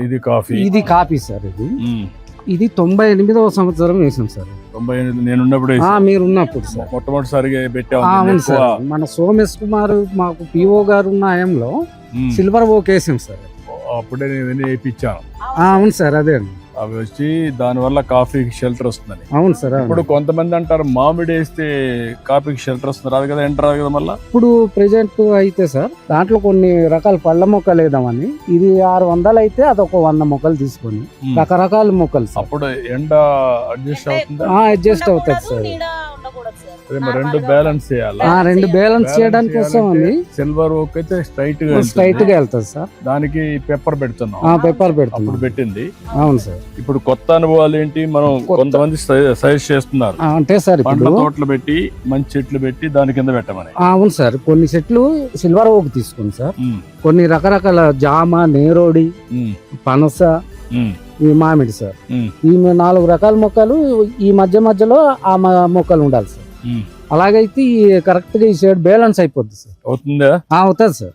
ఇది కాఫీ. ఇది copy sir ఇది. ఇది తొంభై ఎనిమిదవ సంవత్సరం వేసాం సార్. తొంభై ఎనిమిది మీరు ఉన్నప్పుడు సార్. మొట్టమొదటిసారిగా పెట్టాము అవును సార్. మన సోమేష్ కుమార్ మాకు పిఓ గారు ఉన్న హయాంలో సిల్వర్ ఓక్ వేసాం సార్. అప్పుడే నేను వేయించాను. అవును సార్ అదే అండి. అవి వచ్చి దానివల్ల కాఫీకి షెల్టర్ వస్తుందని. అవును సార్. ఇప్పుడు కొంతమంది అంటారు మామిడి వేస్తే కాఫీకి షెల్టర్ వస్తుంది రాదు కదా ఎంటర్ రాదు కదా మళ్ళా? ఇప్పుడు ప్రెజెంట్ అయితే సార్ దాంట్లో కొన్ని రకాల పళ్ళ మొక్కలు వేద్దామని ఇది ఆరు వందలు అయితే అదొక వంద మొక్కలు తీసుకొని. రకరకాల మొక్కలు అప్పుడు ఎండ అడ్జస్ట్ అవుతుందా? అడ్జస్ట్ అవుతుంది సార్. రెండు బ్యాలెన్స్ చేయాలి? ఆ, రెండు బ్యాలెన్స్ చేయడానికి వస్తామని సిల్వర్ ఓక్ అయితే స్ట్రైట్గా స్ట్రైట్ వెళ్తుంది. గా వెళ్తుంది సార్. దానికి పెప్పర్ పెడుతున్నాం. ఆ పేపర్ అప్పుడు పెడుతున్నాం పెట్టింది. అవును సార్. ఇప్పుడు కొత్త అనుభవాలు ఏంటి? మనం కొంతమంది సజెస్ట్ చేస్తున్నారు. అంటే సార్ పండ్ల ఇప్పుడు తోటలు పెట్టి మంచి చెట్లు పెట్టి దాని కింద పెట్టమని. ఆ, అవును సార్. కొన్ని చెట్లు సిల్వర్ ఓక్ తీసుకోండి సార్. కొన్ని రకరకాల జామ నేరోడి పనస ఈ మామిడి సార్. ఈ నాలుగు రకాల మొక్కలు ఈ మధ్య మధ్యలో ఆ మ- మొక్కలు ఉండాలి సార్. అలాగైతే ఈ కరెక్ట్గా ఈ షేడ్ బ్యాలెన్స్ అయిపోద్ది సార్. అవుతుందా? అవుతుంది సార్.